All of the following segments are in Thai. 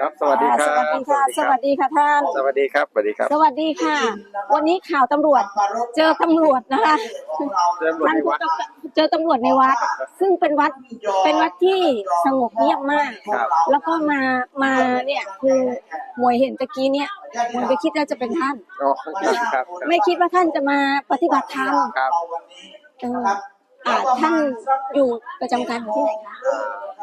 ครับสวัสดีครับสวัสดีค่ะ สวัสดีค่ะท่าน สวัสดีครับสวัสดีครับสวัสดีค่ะ วันนี้ข่าวตำรวจ เจอตำรวจนะคะเจอตำรวจท่านในผู้วัด กำกับเจอตำรวจในวัด ซึ่งเป็นวัด เป็นวัดที่สงบเงียบมาก ครับ แล้วก็มา มาเนี่ยคือหมวยเห็นตะกี้เนี่ยหมวยไปคิดว่าจะเป็นท่าน อ๋อครับครับ ไม่คิดว่าท่านจะมาปฏิบัติธรรม ครับ เออ อ่าท่านอยู่ประจำการอยู่ที่ไหนคะ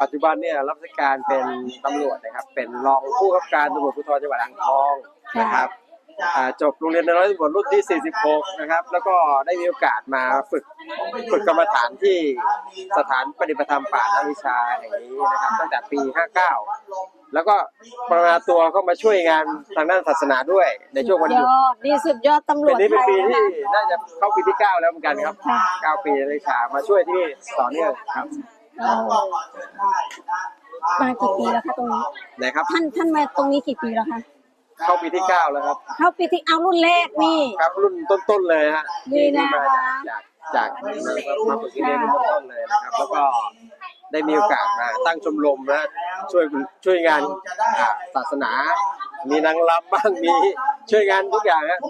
ปัจจุบันเนี่ยรับราชการเป็นตำรวจนะครับ เป็นรองผู้กำกับการตำรวจภูธรจังหวัดอ่างทองนะครับอ่าจบโรงเรียนในร้อยตำรวจรุ่นที่ 46 นะครับ แล้วก็ได้มีโอกาสมาฝึกฝึกกรรมฐานที่สถานปฏิบัติธรรมป่านาวิชาแห่งนี้นะครับ ตั้งแต่ปี 59 แล้วก็ประมาณตัวเข้ามาช่วยงานทางด้านศาสนาด้วยในช่วงวันหยยุดอดนี่สุดยอดตำรปีวจนี้ไทเป็นยปีนะที่คะ น่าจะเข้าปีที่9แล้วเหมือนกันครับค่ะ9ปีเลยชามาช่วยที่นี่ต่อเนื่องครับเออมากี่ปีแล้วคะตรงนี้ นะครับ ท่านท่านมาตรงนี้กี่ปีแล้วคะ เข้าปีที่9แล้วครับ เข้าปีที่เอารุ่นแรกนี่ ครับรุ่นต้นๆเลยฮะนี่ที่นะคะมาจากจากจากมาฝึกที่เรียนรุ่นต้นๆเลยนะครับ แล้วก็ได้มีโอกาสมาตั้งชมรมนะ ช่วยช่วยงานอ่าศาสนา มีนางรำบ้างมีช่วยงานทุกอย่างฮะ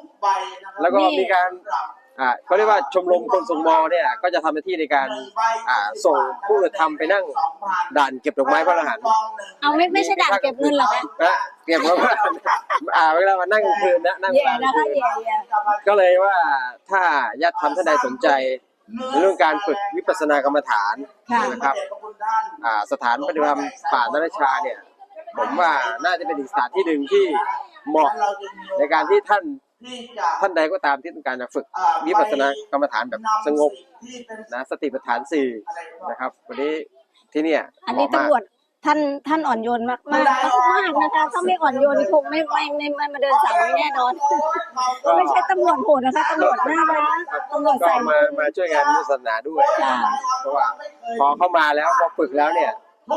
แล้วก็มีการอ่าเขาเรียกว่าชมรมคนส่งมอเนี่ยก็จะทำหน้าที่ในการอ่าส่งผู้กระทำไปนั่งด่านเก็บดอกไม้พระอรหันต์เอาไม่ไม่ใช่ด่านเก็บเงินเหรอคะนะเก็บดอกไม้อ่าเวลามานั่งกลางคืนนะนั่งแย่กลางนะคะคืนแย่แย่ก็เลยว่าถ้าญาติธรรมท่านใดสนใจ ในเรื่องการฝึกวิปัสสนากรรมฐานนะครับอ่าสถานปฏิบัติธรรมป่านรชาเนี่ย ผมว่าน่าจะเป็นอีกสถานที่หนึ่งที่เหมาะในการที่ท่านท่านใดก็ตามที่ต้องการจะฝึกวิปัสสนากรรมฐานแบบสงบนะสติปัฏฐานสี่นะครับ วันนี้ที่เนี่ยอันนี้เหมาะมากตำรวจ ท่านท่านอ่อนโยนมากมากมากนะคะถ้าไม่อ่อนโยนนี่คงไม่ไม่ไม่ไม่มาเดินสายนี้แน่นอนไม่ใช่ตำรวจโหดนะคะตำรวจน่ารักตำรวจก็ใส่มามาช่วยงานวิปัสสนาด้วยค่ะเพราะว่าพอเข้ามาแล้วพอฝึกแล้วเนี่ย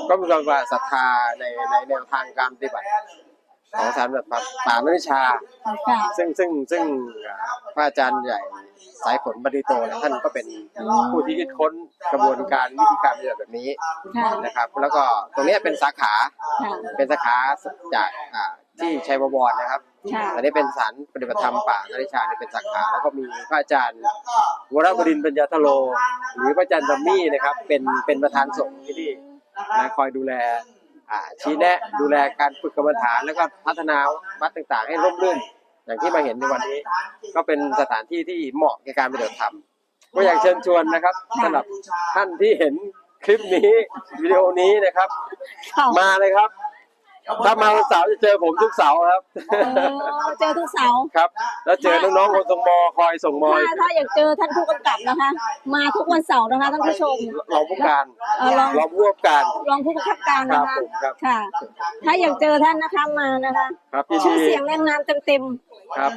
ก็มีความว่าศรัทธาในในแนวทางการปฏิบัติ ของสารแบบป่าวิชา ค่ะซึ่งซึ่งซึ่งอ่าพระอาจารย์ใหญ่สายฝนบดิโตเนี่ยท่านก็เป็นผู้ที่คิดค้นกระบวนการวิธีการปฏิบัติแบบนี้ค่ะนะครับ แล้วก็ตรงเนี้ยเป็นสาขาค่ะ เป็นสาขาจากอ่าที่ชัยวรนะครับค่ะ อันนี้เป็นสารปฏิบัติธรรมป่านาริชาเนี่ยเป็นสาขา แล้วก็มีพระอาจารย์วรบดินทร์ปัญญาทโล หรือพระอาจารย์ดัมมี่นะครับเป็นเป็นประธานสงฆ์ที่นี่นะคอยดูแล อ่าชี้แนะดูแลการฝึกกรรมฐานแล้วก็พัฒนาวัดต่างๆ ให้ร่มรื่น อย่างที่มาเห็นในวันนี้ ก็เป็นสถานที่ที่เหมาะในการปฏิบัติธรรมก็อยากเชิญชวนนะครับสำหรับท่านที่เห็นคลิปนี้วิดีโอนี้นะครับค่ะมาเลยครับ ถ้ามาวันเสาร์จะเจอผมทุกเสาร์ครับเออเจอทุกเสาร์ครับ แล้วเจอน้องๆคนส่งมอคอยส่งมอถ้าถ้าอยากเจอท่านผู้กำกับนะคะ มาทุกวันเสาร์นะคะท่านผู้ชม รองผู้การเออรอง รองผู้กำกับการรองผู้บังคับการครันะบคะผมครับค่ะ ถ้าอยากเจอท่านนะคะมานะคะครับยินชื่อดีเสียงแรงนามเต็มเต็มครับ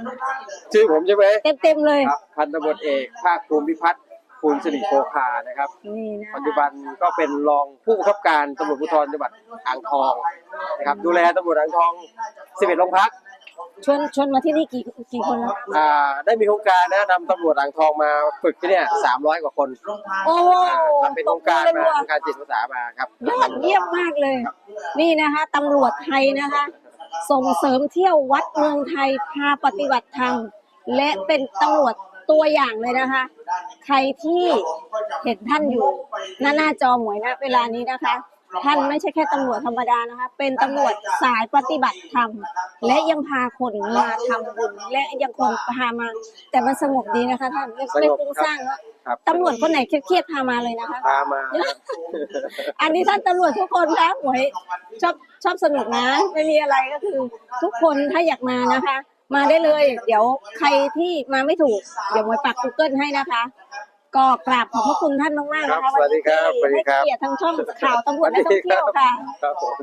ชื่อผมใช่ไหมเต็มเต็มๆเลย ครับพันตำรวจเอกภาคภูมิพิพัฒน์ ภูลสิริโภคานะครับ นี่นะปัจจุบันก็เป็นรองผู้บังคับการตำรวจภูธรจังหวัดอ่างทองนะครับ ดูแลตำรวจอ่างทอง 11โรงพักชวนชวนมาที่นี่กี่กี่คนแล้วอ่าได้มีโครงการนะนำตำรวจอ่างทองมาฝึกที่เนี่ย300 กว่าคนโอ้ทำเป็นโครงการตบมามือโครงการจิตอาสามาครับรัวยอดเยี่ยมมากเลย นี่นะคะตำรวจไทยนะคะ ส่งเสริมเที่ยววัดเมืองไทยพาปฏิบัติธรรมและเป็นตำรวจ ตัวอย่างเลยนะคะ ใครที่เห็นท่านอยู่หน้าหน้าจอหมวยนะ เวลานี้นะคะ ท่านไม่ใช่แค่ตำรวจธรรมดานะคะ เป็นตำรวจสายปฏิบัติธรรม และยังพาคนมาทำบุญและยังคนพามา แต่มันสงบดีนะคะท่านไม่ไม่ฟุ้งซ่านแล้วครับตำรวจคนไหนเครียดๆพามาเลยนะคะพามาครับอันนี้ท่านตำรวจทุกคนนะหมวยชอบชอบสนุกนะ ไม่มีอะไรก็คือ ทุกคนถ้าอยากมานะคะ มาได้เลย เดี๋ยวใครที่มาไม่ถูก เดี๋ยวหมวยปัก Google ให้นะคะ ก็กราบขอบพระคุณท่านมากๆครันะบคะสวัสดีครับสวัสดีให้ครับ เกียรติทางช่องข่าวตำรวจและท่องเที่ยวค่ะ ครับผม